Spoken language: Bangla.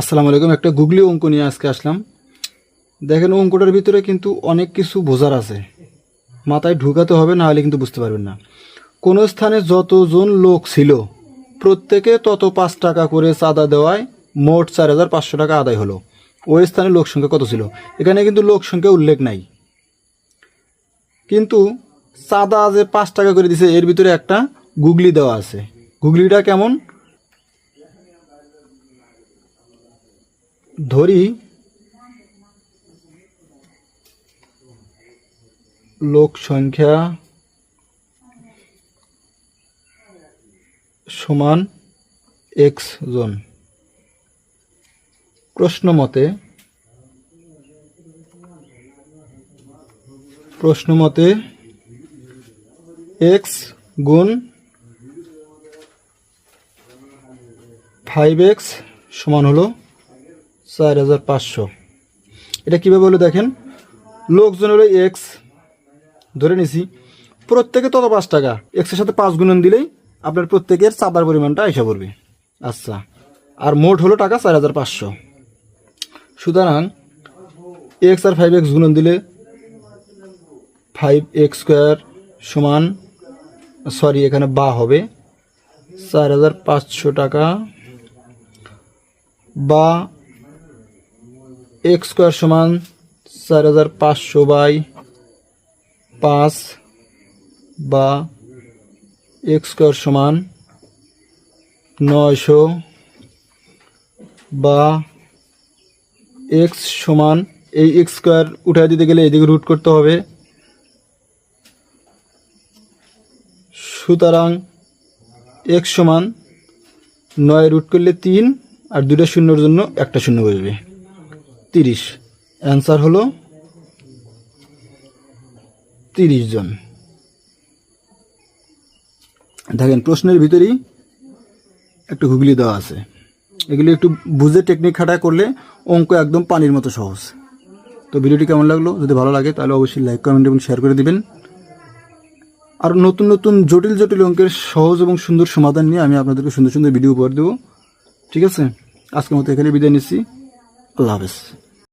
আসসালামু আলাইকুম। একটা গুগলি অঙ্ক নিয়ে আজকে আসলাম। দেখেন অঙ্কটার ভিতরে কিন্তু অনেক কিছু বোঝার আছে। মাথায় ঢুকাতে হবে না হলে কিন্তু বুঝতে পারবেন না। কোনো স্থানে যতজন লোক ছিল, প্রত্যেকে তত পাঁচ টাকা করে চাঁদা দেওয়ায় মোট চার হাজার পাঁচশো টাকা আদায় হলো। ওই স্থানে লোক সংখ্যা কত ছিল? এখানে কিন্তু লোক সংখ্যা উল্লেখ নাই। কিন্তু চাঁদা যে পাঁচ টাকা করে দিছে, এর ভিতরে একটা গুগলি দেওয়া আছে। গুগলিটা কেমন? ধরি লোক সংখ্যা সমান এক্স জন। প্রশ্ন মতে প্রশ্ন মতে এক্স গুণ ফাইভ এক্স সমান হলো চার হাজার পাঁচশো। এটা কীভাবে হলো দেখেন? লোকজন হলো এক্স ধরে নিছি, প্রত্যেকে তত পাঁচ টাকা। এক্সের সাথে পাঁচ গুণন দিলেই আপনার প্রত্যেকের চাঁদার পরিমাণটা আইসা পড়বে। আচ্ছা আর মোট হলো টাকা চার হাজার পাঁচশো। সুতরাং এক্স আর ফাইভ এক্স গুণন দিলে ফাইভ এক্স স্কোয়ার সমান সরি এখানে বা হবে চার হাজার পাঁচশো টাকা বা এক্স স্কোয়ার সমান চার হাজার পাঁচশো বাই পাঁচ বা এক্স স্কোয়ার সমান নয়শো বা এক্স সমান এই এক্স স্কোয়ার উঠায় দিতে গেলে এদিকে রুট করতে হবে। সুতরাং এক্স সমান নয় রুট করলে তিন আর দুটো শূন্যর জন্য একটা শূন্য বসবে তিরিশ। অ্যান্সার হলো তিরিশ জন। দেখেন, প্রশ্নের ভিতরেই একটু হুগলি দেওয়া আছে। এগুলি একটু বুঝে টেকনিক খাটা করলে অঙ্ক একদম পানির মতো সহজ। তো ভিডিওটি কেমন লাগল? যদি ভালো লাগে, তাহলে অবশ্যই লাইক কমেন্ট এবং শেয়ার করে দিবেন। আর নতুন নতুন, জটিল জটিল অঙ্কের সহজ এবং সুন্দর সমাধান নিয়ে আমি আপনাদেরকে সুন্দর সুন্দর ভিডিও উপহার দেবো। ঠিক আছে? আজকের মতো এখানে বিদায় নিচ্ছি। আল্লাহ হাফেজ।